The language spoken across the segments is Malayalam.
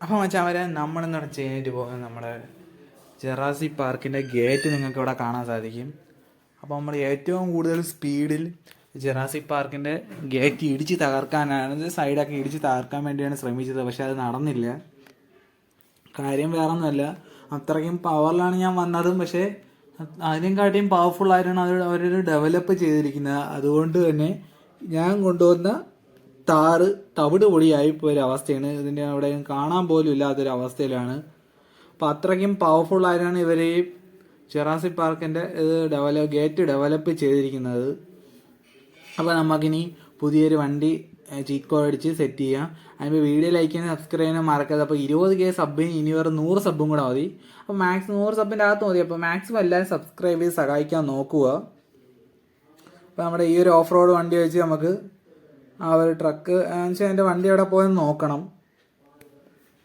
അപ്പോൾ മച്ചാമരെ നമ്മളെന്ന് പറഞ്ഞാൽ ചെയ്യാനായിട്ട് പോകുന്നത് നമ്മുടെ ജെറാസി പാർക്കിന്റെ ഗേറ്റ് നിങ്ങൾക്ക് ഇവിടെ കാണാൻ സാധിക്കും. അപ്പോൾ നമ്മൾ ഏറ്റവും കൂടുതൽ സ്പീഡിൽ ജെറാസി പാർക്കിന്റെ ഗേറ്റ് ഇടിച്ച് തകർക്കാനാണ് സൈഡൊക്കെ ഇടിച്ച് തകർക്കാൻ വേണ്ടിയാണ് ശ്രമിച്ചത് പക്ഷെ അത് നടന്നില്ല. കാര്യം വേറെ ഒന്നുമല്ല അത്രയ്ക്കും പവറിലാണ് ഞാൻ വന്നതും പക്ഷേ അതിനും കാട്ടിയും പവർഫുൾ ആയിട്ടാണ് അവർ അവരൊരു ഡെവലപ്പ് ചെയ്തിരിക്കുന്നത്. അതുകൊണ്ട് തന്നെ ഞാൻ കൊണ്ടുവന്ന താറ് തവിട് പൊടിയായി പോയ ഒരു അവസ്ഥയാണ്. ഇതിന്റെ അവിടെ കാണാൻ പോലും ഇല്ലാത്തൊരു അവസ്ഥയിലാണ്. അപ്പം അത്രയ്ക്കും പവർഫുൾ ആയിട്ടാണ് ഇവർ ഈ ചെറാസി പാർക്കിന്റെ ഇത് ഡെവലപ്പ് ഗേറ്റ് ഡെവലപ്പ് ചെയ്തിരിക്കുന്നത്. അപ്പോൾ നമുക്കിനി പുതിയൊരു വണ്ടി ചീക്കോ അടിച്ച് സെറ്റ് ചെയ്യാം. അതിപ്പോൾ വീഡിയോ ലൈക്ക് ചെയ്യാൻ സബ്സ്ക്രൈബ് ചെയ്യാൻ മറക്കരുത്. അപ്പോൾ ഇരുപത് കെ സബിന് ഇനി വേറെ നൂറ് സബും കൂടെ മതി. അപ്പോൾ മാക്സ് നൂറ് സബിന്റെ അകത്ത് മതി. അപ്പോൾ മാക്സിമം എല്ലാവരും സബ്സ്ക്രൈബ് ചെയ്ത് സഹായിക്കാൻ നോക്കുക. അപ്പോൾ നമ്മുടെ ഈ ഒരു ഓഫ് റോഡ് വണ്ടി വെച്ച് നമുക്ക് ആ ഒരു ട്രക്ക്. വെച്ചാൽ എന്റെ വണ്ടി എവിടെ പോയെന്ന് നോക്കണം.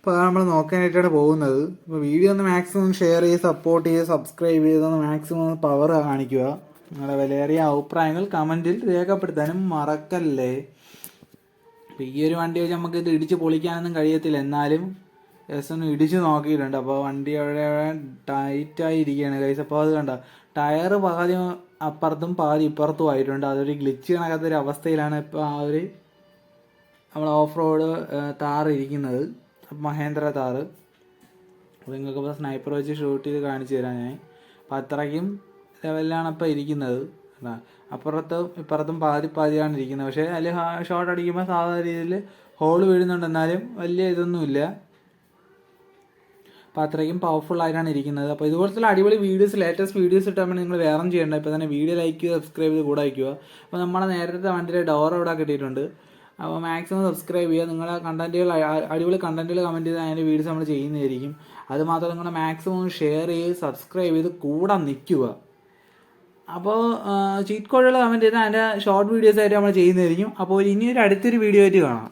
അതാണ് നമ്മൾ നോക്കാനായിട്ടാണ് പോകുന്നത്. അപ്പോൾ വീഡിയോ ഒന്ന് മാക്സിമം ഷെയർ ചെയ്ത് സപ്പോർട്ട് ചെയ്ത് സബ്സ്ക്രൈബ് ചെയ്ത് ഒന്ന് മാക്സിമം പവർ കാണിക്കുക. നിങ്ങളുടെ വിലയേറിയ അഭിപ്രായങ്ങൾ കമന്റിൽ രേഖപ്പെടുത്താനും മറക്കല്ലേ? ഈ ഒരു വണ്ടി വെച്ച് നമുക്ക് ഇത് ഇടിച്ച് പൊളിക്കാനൊന്നും കഴിയത്തില്ല. എന്നാലും ജസ്റ്റ് ഒന്ന് ഇടിച്ച് നോക്കിയിട്ടുണ്ട്. അപ്പോൾ വണ്ടി അവിടെ ടൈറ്റായി ഇരിക്കുകയാണ് കൈസ് അപ്പോൾ അത് കണ്ട? ടയർ പാതി അപ്പുറത്തും പാതി ഇപ്പുറത്തും ആയിട്ടുണ്ട്. അതൊരു ഗ്ലിച്ച് കണക്കാത്തൊരു അവസ്ഥയിലാണ് ഇപ്പോൾ ആ ഒരു നമ്മൾ ഓഫ് റോഡ് താറ് ഇരിക്കുന്നത്. മഹേന്ദ്ര താറ് അപ്പോൾ നിങ്ങൾക്ക് ഇപ്പോൾ സ്നൈപ്പർ വെച്ച് ഷൂട്ട് ചെയ്ത് കാണിച്ചു തരാം ഞാൻ. അപ്പോൾ അത്രയ്ക്കും ലെവലിലാണ് ഇപ്പോൾ ഇരിക്കുന്നത്? അപ്പുറത്തും ഇപ്പുറത്തും പാതി പാതിയാണ് ഇരിക്കുന്നത്. പക്ഷേ അതിൽ ഷോട്ട് അടിക്കുമ്പോൾ സാധാരണ രീതിയിൽ ഹോൾ വീഴുന്നുണ്ട്. എന്നാലും വലിയ ഇതൊന്നുമില്ല. അപ്പോൾ അത്രയ്ക്കും പവർഫുൾ ആയിട്ടാണ് ഇരിക്കുന്നത്. അപ്പോൾ ഇതുപോലത്തെ അടിപൊളി വീഡിയോസ് ലേറ്റസ്റ്റ് വീഡിയോസ് ഇട്ടാൽ നിങ്ങൾ വേറെ ചെയ്യേണ്ട. ഇപ്പോൾ തന്നെ വീഡിയോ ലൈക്ക് ചെയ്ത് സബ്സ്ക്രൈബ് ചെയ്ത് കൂടെ അയക്കുക. അപ്പോൾ നമ്മുടെ നേരത്തെ വണ്ടിയുടെ ഡോർ അവിടെ കിട്ടിയിട്ടുണ്ട്. അപ്പോൾ മാക്സിമം സബ്സ്ക്രൈബ് ചെയ്യുക. നിങ്ങളുടെ കണ്ടന്റുകൾ അടിപൊളി കണ്ടന്റുകൾ കമന്റ് ചെയ്ത് അതിന്റെ വീഡിയോസ് നമ്മൾ ചെയ്യുന്നതായിരിക്കും. അതുമാത്രം നിങ്ങൾ മാക്സിമം ഷെയർ ചെയ്ത് സബ്സ്ക്രൈബ് ചെയ്ത് കൂടെ നിൽക്കുക. അപ്പോൾ ചീറ്റ് കോഡുകൾ കമന്റ് ചെയ്താൽ അതിന്റെ ഷോർട്ട് വീഡിയോസ് ആയിട്ട് നമ്മൾ ചെയ്യുന്നതായിരിക്കും. അപ്പോൾ ഇനിയൊരു അടുത്തൊരു വീഡിയോ ആയിട്ട് കാണാം.